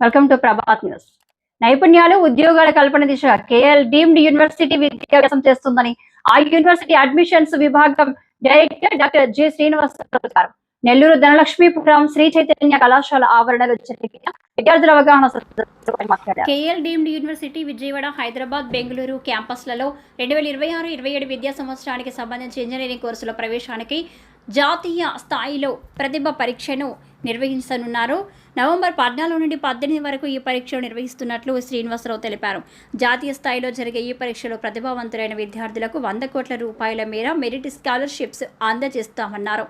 Welcome to Prabhat news నైపుణ్యాలు ఉద్యోగాల కల్పన దిశగా కేఎల్ డీమ్డ్ యూనివర్సిటీ విద్యాభ్యాసం చేస్తుందని ఆ యూనివర్సిటీ అడ్మిషన్స్ విభాగం డైరెక్టర్ డాక్టర్ జె శ్రీనివాస్ తెలిపారు నెల్లూరు ధనలక్ష్మీపురం శ్రీ చైతన్య కళాశాల ఆవరణలో జరిగిన విద్యార్థుల అవగాహన KL deemed university Vijayawada Hyderabad Bengaluru క్యాంపస్లలో రెండు వేల ఇరవై ఆరు ఇరవై ఏడు విద్యా సంవత్సరానికి సంబంధించి ఇంజనీరింగ్ కోర్సుల ప్రవేశానికి జాతీయ స్థాయిలో ప్రతిభ పరీక్షను నిర్వహించనున్నారు. నవంబర్ పద్నాలుగు నుండి పద్దెనిమిది వరకు ఈ పరీక్షలు నిర్వహిస్తున్నట్లు శ్రీనివాసరావు తెలిపారు. జాతీయ స్థాయిలో జరిగే ఈ పరీక్షలో ప్రతిభావంతులైన విద్యార్థులకు వంద కోట్ల రూపాయల మేర మెరిట్ స్కాలర్షిప్స్ అందజేస్తామన్నారు.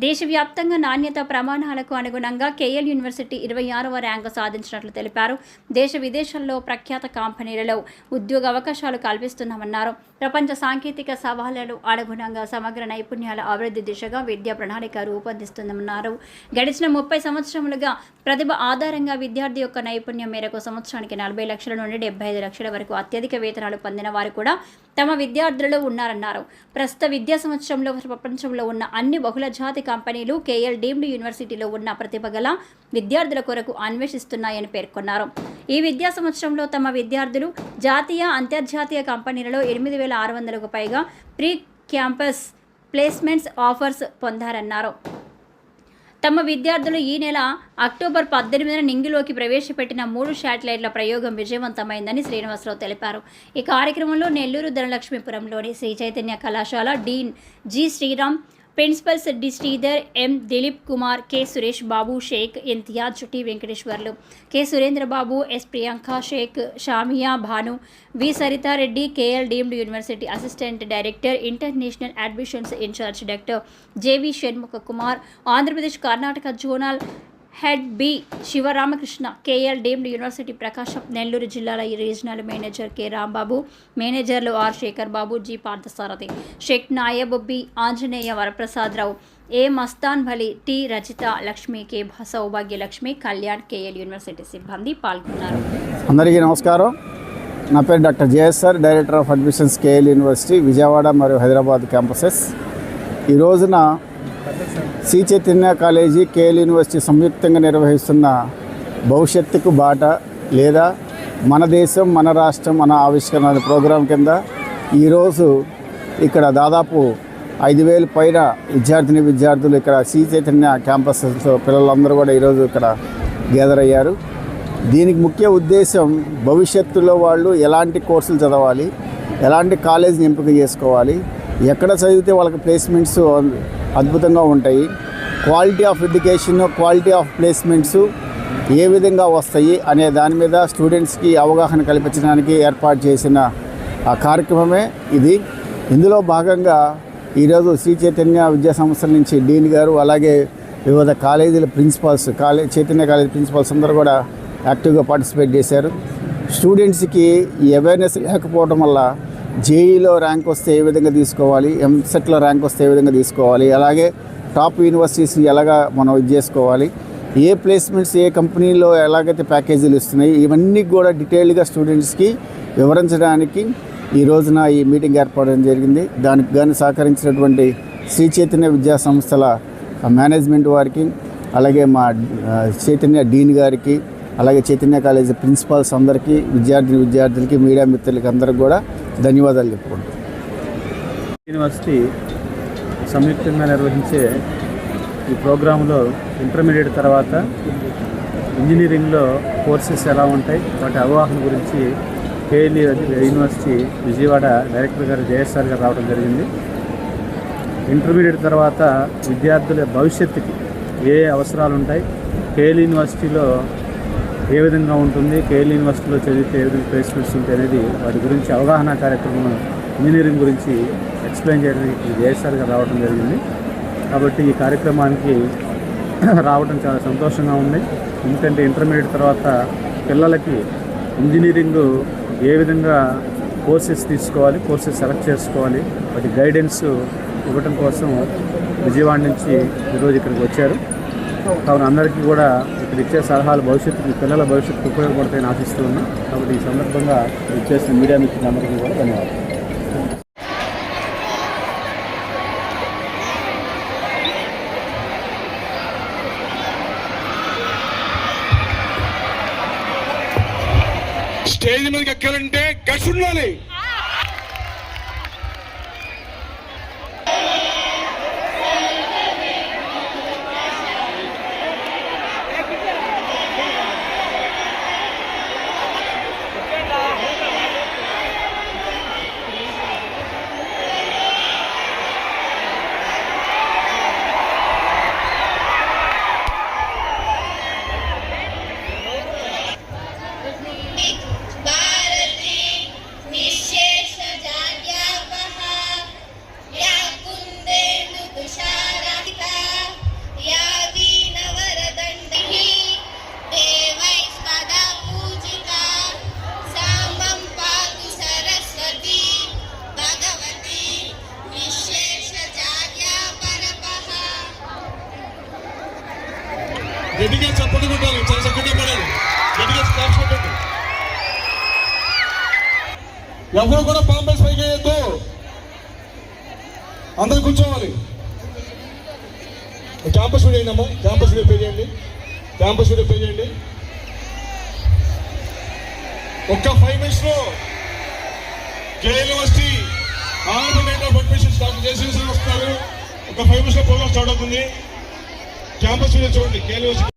దేశవ్యాప్తంగా నాణ్యత ప్రమాణాలకు అనుగుణంగా కేఎల్ యూనివర్సిటీ ఇరవై ఆరవ ర్యాంకు సాధించినట్లు తెలిపారు. దేశ విదేశాల్లో ప్రఖ్యాత కంపెనీలలో ఉద్యోగ అవకాశాలు కల్పిస్తున్నామన్నారు. ప్రపంచ సాంకేతిక సవాళ్ళను అనుగుణంగా సమగ్ర నైపుణ్యాల అభివృద్ధి దిశగా విద్యా ప్రణాళిక రూపొందిస్తుందన్నారు. గడిచిన ముప్పై సంవత్సరములుగా ప్రతిభ ఆధారంగా విద్యార్థి యొక్క నైపుణ్యం మేరకు సంవత్సరానికి నలభై లక్షల నుండి డెబ్బై ఐదు లక్షల వరకు అత్యధిక వేతనాలు పొందిన వారు కూడా తమ విద్యార్థులలో ఉన్నారన్నారు. ప్రస్తుత విద్యా సంవత్సరంలో ప్రపంచంలో ఉన్న అన్ని బహుళ జాతి కంపెనీలు కేఎల్ డీమ్డ్ యూనివర్సిటీలో ఉన్న ప్రతిభ గల విద్యార్థుల కొరకు అన్వేషిస్తున్నాయని పేర్కొన్నారు. ఈ విద్యా సంవత్సరంలో తమ విద్యార్థులు జాతీయ అంతర్జాతీయ కంపెనీలలో ఎనిమిది వేల ఆరు వందలకు పైగా ప్రీ క్యాంపస్ ప్లేస్మెంట్స్ ఆఫర్స్ పొందారన్నారు. తమ విద్యార్థులు ఈ నెల అక్టోబర్ పద్దెనిమిదిన నింగిలోకి ప్రవేశపెట్టిన మూడు శాటిలైట్ల ప్రయోగం విజయవంతమైందని శ్రీనివాసరావు తెలిపారు. ఈ కార్యక్రమంలో నెల్లూరు ధనలక్ష్మీపురంలోని శ్రీ చైతన్య కళాశాల dean G Sriram principals D Sridhar M Dilip Kumar K Suresh Babu Shaik Imtiaz T Venkateswarlu K Surendra Babu S Priyanka Shaik Shamia Bhanu V Saritha Reddy KL deemed university assistant director international admissions incharge doctor JV Shanmukha Kumar Andhra Pradesh Karnataka zonal head B Sivaramakrishna KL deemed university Prakasam Nellore జిల్లాల regional manager K Rambabu మేనేజర్లు R Sekhar Babu G Parthasarathi Sheikh Nayab B Anjaneya Varaprasadarao A Mastan Bhali T Rachita Lakshmi K Saubhagya Lakshmi Kalyan KL university సిబ్బంది పాల్గొన్నారు. అందరికీ నమస్కారం. నా పేరు doctor JSR director of admissions KL university Vijayawada మరియు Hyderabad campuses. ఈ రోజున Sri Chaitanya college KL university సంయుక్తంగా నిర్వహిస్తున్న భవిష్యత్తుకు బాట లేదా మన దేశం మన రాష్ట్రం మన ఆవిష్కరణ అనే ప్రోగ్రాం కింద ఈరోజు ఇక్కడ దాదాపు ఐదు వేలు పైన విద్యార్థిని విద్యార్థులు ఇక్కడ శ్రీ చైతన్య క్యాంపస్లో పిల్లలందరూ కూడా ఈరోజు ఇక్కడ గ్యాదర్ అయ్యారు. దీనికి ముఖ్య ఉద్దేశం భవిష్యత్తులో వాళ్ళు ఎలాంటి కోర్సులు చదవాలి ఎలాంటి కాలేజీని ఎంపిక చేసుకోవాలి ఎక్కడ చదివితే వాళ్ళకి ప్లేస్మెంట్స్ అద్భుతంగా ఉంటాయి. Quality of education quality of placements ఏ విధంగా వస్తాయి అనే దాని మీద స్టూడెంట్స్కి అవగాహన కల్పించడానికి ఏర్పాటు చేసిన ఆ కార్యక్రమమే ఇది. ఇందులో భాగంగా ఈరోజు శ్రీ చైతన్య విద్యా సంస్థల నుంచి డీన్ గారు అలాగే వివిధ కాలేజీల principals college Chaitanya college principals అందరూ కూడా యాక్టివ్గా పార్టిసిపేట్ చేశారు. స్టూడెంట్స్కి అవేర్నెస్ లేకపోవడం వల్ల జేఈలో ర్యాంక్ వస్తే ఏ విధంగా తీసుకోవాలి? ఎంసెట్లో ర్యాంక్ వస్తే ఏ విధంగా తీసుకోవాలి? అలాగే టాప్ యూనివర్సిటీస్ ఎలాగా మనం ఇది చేసుకోవాలి? ఏ ప్లేస్మెంట్స్ ఏ కంపెనీలో ఎలాగైతే ప్యాకేజీలు ఇస్తున్నాయి? ఇవన్నీ కూడా డీటెయిల్గా స్టూడెంట్స్కి వివరించడానికి ఈ రోజున ఈ మీటింగ్ ఏర్పడడం జరిగింది. దానికి కానీ సహకరించినటువంటి శ్రీ చైతన్య విద్యా సంస్థల మేనేజ్మెంట్ వారికి అలాగే మా చైతన్య డీన్ గారికి అలాగే చైతన్య కాలేజీ ప్రిన్సిపాల్స్ అందరికీ విద్యార్థిని విద్యార్థులకి మీడియా మిత్రులకి అందరికి కూడా ధన్యవాదాలు చెప్పుకుంటాం యూనివర్సిటీ సంయుక్తంగా నిర్వహించే ఈ ప్రోగ్రాంలో ఇంటర్మీడియట్ తర్వాత ఇంజనీరింగ్లో కోర్సెస్ ఎలా ఉంటాయి వాటి అవగాహన గురించి కేఎల్ఈ యూనివర్సిటీ విజయవాడ డైరెక్టర్ గారు జయస్ఆర్ గారు రావడం జరిగింది. ఇంటర్మీడియట్ తర్వాత విద్యార్థుల భవిష్యత్తుకి ఏ అవసరాలు ఉంటాయి కేఎల్ యూనివర్సిటీలో ఏ విధంగా ఉంటుంది కేఎల్ యూనివర్సిటీలో చదివితే ఏ విధంగా ప్లేస్మెంట్స్ ఉంటాయి అనేది వాటి గురించి అవగాహన కార్యక్రమం ఇంజనీరింగ్ గురించి ఎక్స్ప్లెయిన్ చేయడానికి జేఎస్ఆర్గా రావడం జరిగింది. కాబట్టి ఈ కార్యక్రమానికి రావడం చాలా సంతోషంగా ఉంది. ఎందుకంటే ఇంటర్మీడియట్ తర్వాత పిల్లలకి ఇంజనీరింగ్ ఏ విధంగా కోర్సెస్ తీసుకోవాలి కోర్సెస్ సెలెక్ట్ చేసుకోవాలి వాటి గైడెన్స్ ఇవ్వటం కోసం విజయవాడ నుంచి ఈరోజు ఇక్కడికి వచ్చారు. కావున అందరికీ కూడా ఇక్కడ ఇచ్చే సలహాలు భవిష్యత్తుకి పిల్లల భవిష్యత్తుకు ఉపయోగపడతాయని ఆశిస్తూ ఉన్నాం కాబట్టి ఈ సందర్భంగా ఇచ్చేసిన మీడియా మిత్రులందరికీ కూడా ధన్యవాదాలు. స్టేజ్ మీదకి ఎక్కాలంటే గట్స్ ఉండాలి. గట్టిగా చప్పట్లు కొట్టాలి. చాలా చక్కగా పడాలి గట్టిగా స్టాప్స్ కొట్టండి. ఎవరు కూడా పాంపల్స్ పైకి వేయద్దు. అందరు కూర్చోవాలి. క్యాంపస్ వీడియో అమ్మా క్యాంపస్ వీడియో పే చేయండి. క్యాంపస్ వీడియో పే చేయండి. ఒక్క ఫైవ్ మినిట్స్లో K university Andhra Pradesh of admissions doctor sir వస్తున్నారు. ఒక ఫైవ్ మినిట్స్లో ప్రోగ్రామ్ స్టార్ట్ అవుతుంది. క్యాంపస్ వీడియో చూడండి. K university.